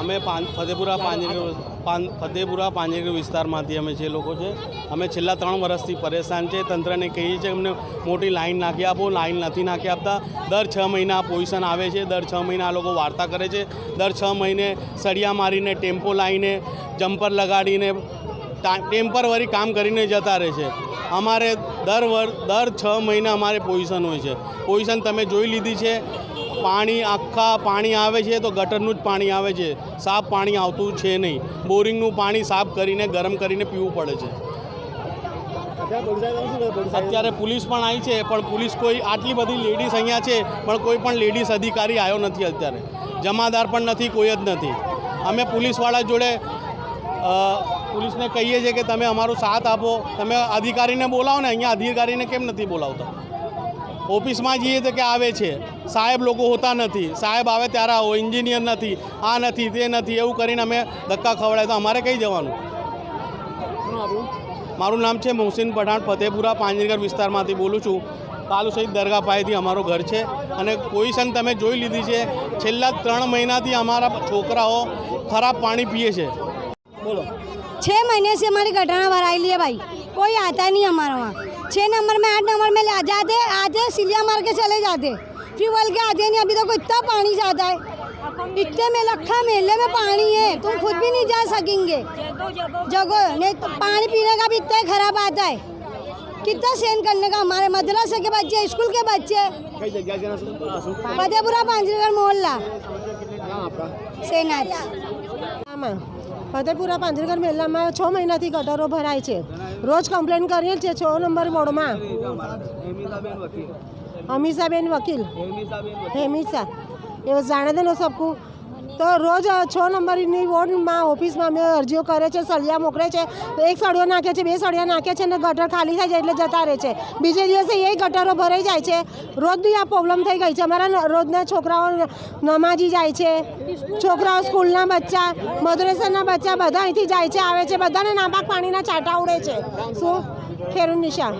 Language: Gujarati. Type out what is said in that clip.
અમે પાન ફતેપુરા પાંજરી ફતેપુરા પાંજરેર વિસ્તારમાંથી અમે જે લોકો છે, અમે છેલ્લા ત્રણ વર્ષથી પરેશાન છે. તંત્રને કહીએ છીએ અમને મોટી લાઇન નાખી આપો. લાઇન નથી નાખી આપતા. દર છ મહિના પોઝિશન આવે છે. દર છ મહિના આ લોકો વાર્તા કરે છે. દર છ મહિને સળિયા મારીને, ટેમ્પો લાવીને, જમ્પર લગાડીને ટેમ્પરવરી કામ કરીને જતા રહે છે. અમારે દર વર દર છ મહિના અમારે પોઝિશન હોય છે. પોઝિશન તમે જોઈ લીધી છે. પાણી, આખા પાણી આવે છે તો ગટરનું જ પાણી આવે છે. સાફ પાણી આવતું છે નહીં. બોરિંગનું પાણી સાફ કરીને, ગરમ કરીને પીવું પડે છે. અત્યારે પોલીસ પણ આવી છે, પણ પોલીસ કોઈ આટલી બધી લેડીઝ અહીંયા છે, પણ કોઈ પણ લેડીઝ અધિકારી આવ્યો નથી અત્યારે. જમાદાર પણ નથી, કોઈ જ નથી. અમે પોલીસવાળા જોડે પોલીસને કહીએ છીએ કે તમે અમારો સાથ આપો. તમે અધિકારીને બોલાવો ને, અહીંયા અધિકારીને કેમ નથી બોલાવતા? ઓફિસમાં જઈએ તો કે આવે છે. સાહેબ લોકો હોતા નથી. સાહેબ આવે ત્યારે આવો. એન્જિનિયર નથી. આ નથી તે નથી. એવું કરીને અમે ધક્કા ખવડાય તો અમારે કઈ જવાનું? મારું? નામ છે મોહસિન પઠાણ ફતેપુરા પાંજરીગર વિસ્તારમાંથી બોલું છું. તાલુ સહિત દરગાહ પાસેથી અમારું ઘર છે અને પોઝિશન તમે જોઈ લીધી છે. છેલ્લા ત્રણ મહિનાથી અમારા છોકરાઓ ખરાબ પાણી પીએ છે. બોલો. છ મહિને છે અમારી ગઢાણા ભરાયેલી છે ભાઈ. કોઈ આતા નહીં અમારામાં. छः नंबर में आठ नंबर में ले जाते आते सिलिया मार के चले जाते। फिर बोल के आते नहीं अभी तो इतना पानी जाता है। इतने में लखा मेले में पानी है तुम खुद भी नहीं जा सकेंगे। जगह नहीं तो पानी पीने का भी इतना खराब आता है। कितना सहन करने का हमारे मदरसे के बच्चे स्कूल के बच्चे फतेहपुरा पांचगढ़ मोहल्ला सेनाथ આમાં ફતેપુરા પાંજરગર મેલામાં છ મહિનાથી ગટરો ભરાય છે રોજ કમ્પ્લેન કરીએ છીએ છ નંબર વોર્ડમાં અમીષાબેન વકીલ હેમિષા એ જાણે દે ને સબકુ તો રોજ છ નંબરની વોર્ડમાં ઓફિસમાં અમે અરજીઓ કરે છે, સળિયા મોકલે છે. એક સળિયો નાખે છે, બે સળિયા નાખે છે ને ગટર ખાલી થઈ જાય એટલે જતા રહે છે. બીજે દિવસે એ ગટરો ભરાઈ જાય છે. રોજની આ પ્રોબ્લેમ થઈ ગઈ છે. અમારા રોજના છોકરાઓ નમાજી જાય છે. છોકરાઓ સ્કૂલના બચ્ચા મદ્રેસાના બચ્ચા બધા અહીંથી જાય છે, આવે છે, બધાને નાપાક પાણીના છાંટા ઉડે છે. શું? ખેડૂત નિશા.